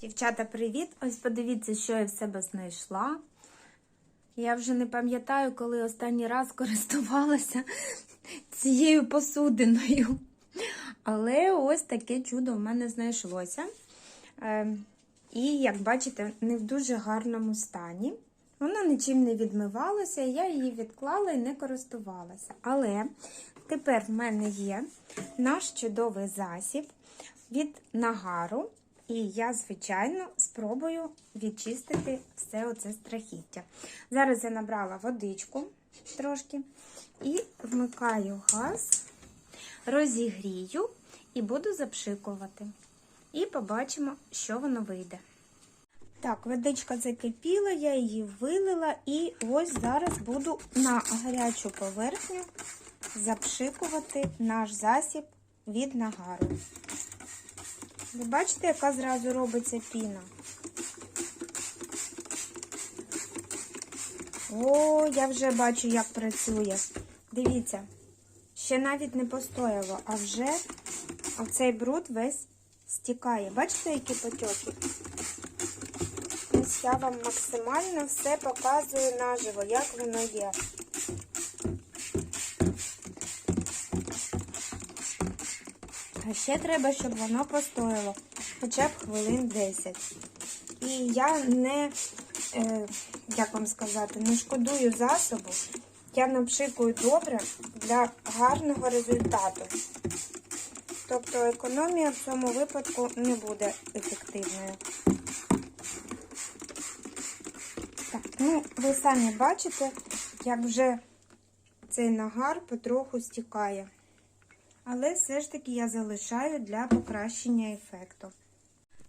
Дівчата, привіт! Ось подивіться, що я в себе знайшла. Я вже не пам'ятаю, коли останній раз користувалася цією посудиною. Але ось таке чудо в мене знайшлося. Е, і, як бачите, не в дуже гарному стані. Вона нічим не відмивалася, я її відклала і не користувалася. Але тепер в мене є наш чудовий засіб від нагару. І я, звичайно, спробую відчистити все оце страхіття. Зараз я набрала водичку трошки і вмикаю газ, розігрію і буду запшикувати. І побачимо, що воно вийде. Так, водичка закипіла, я її вилила, і ось зараз буду на гарячу поверхню запшикувати наш засіб від нагару. Ви бачите, яка зразу робиться піна? О, я вже бачу, як працює. Дивіться, ще навіть не постояло, а вже оцей бруд весь стікає. Бачите, які потьоки? Ось я вам максимально все показую наживо, як воно є. А ще треба, щоб воно постояло хоча б хвилин 10. І я не, е, як вам сказати, не шкодую засобу. Я напшикую добре для гарного результату. Тобто економія в цьому випадку не буде ефективною. Так, ну, ви самі бачите, як вже цей нагар потроху стікає. Але все ж таки я залишаю для покращення ефекту.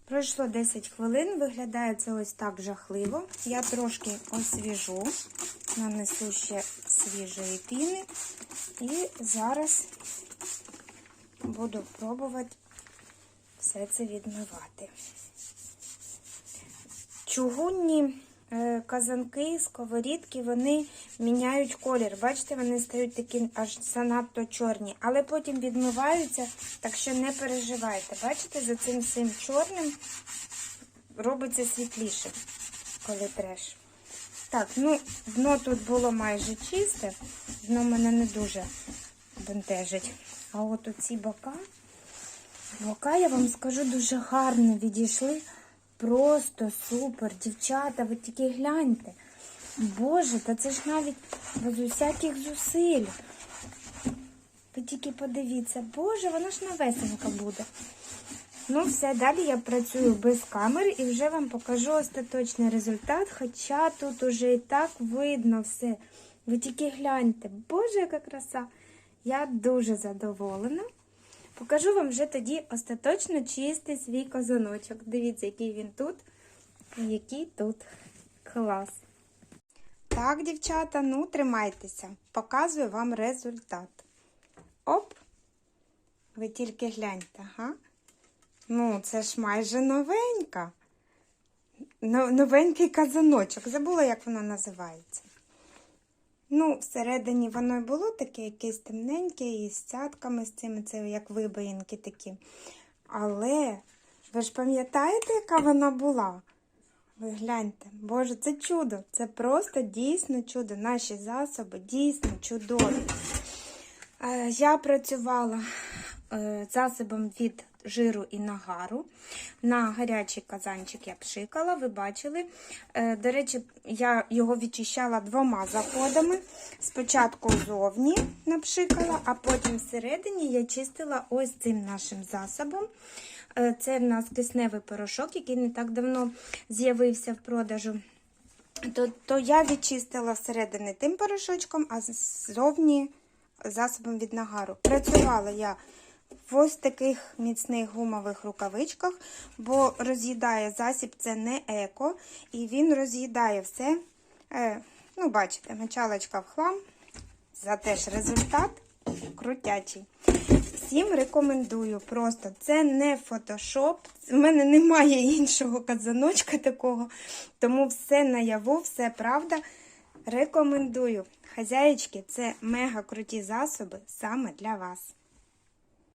Пройшло 10 хвилин, виглядає це ось так жахливо. Я трошки освіжу, нанесу ще свіжої піни. І зараз буду пробувати все це відмивати. Чугунні казанки, сковорідки, вони міняють колір. Бачите, вони стають такі аж занадто чорні, але потім відмиваються, так що не переживайте. Бачите, за цим всім чорним робиться світліше, коли треш. Так, ну, дно тут було майже чисте, дно мене не дуже бентежить. А от оці бока, бока, я вам скажу, дуже гарно відійшли. Просто супер, дівчата, ви тільки гляньте. Боже, та це ж навіть без усяких зусиль. Ви тільки подивіться, боже, воно ж навесенько буде. Ну, все, далі я працюю без камери і вже вам покажу остаточний результат, хоча тут уже і так видно все. Ви тільки гляньте, боже, яка краса! Я дуже задоволена. Покажу вам вже тоді остаточно чистий свій казаночок. Дивіться, який він тут і який тут клас. Так, дівчата, ну тримайтеся. Показую вам результат. Оп! Ви тільки гляньте, га? Ну, це ж майже новенька. Новенький казаночок. Забула, як воно називається. Ну, всередині воно і було таке якесь темненьке, і з цятками з цими, це як вибоїнки такі. Але ви ж пам'ятаєте, яка вона була? Ви гляньте, Боже, це чудо. Це просто дійсно чудо. Наші засоби дійсно чудові. Е, я працювала е, засобом від жиру і нагару. На гарячий казанчик я пшикала, ви бачили. Е, До речі, я його відчищала двома заходами. Спочатку зовні напшикала, а потім всередині я чистила ось цим нашим засобом. Е, Це в нас кисневий порошок, який не так давно з'явився в продажу. То, то я відчистила всередини тим порошочком, а ззовні засобом від нагару. Працювала я в ось таких міцних гумових рукавичках, бо роз'їдає засіб, це не еко, і він роз'їдає все. Е, ну, бачите, мочалочка в хлам. Зате ж результат крутячий. Всім рекомендую просто. Це не фотошоп. У мене немає іншого казаночка такого. Тому все наяву, все правда. Рекомендую. Хазяєчки, це мега круті засоби саме для вас.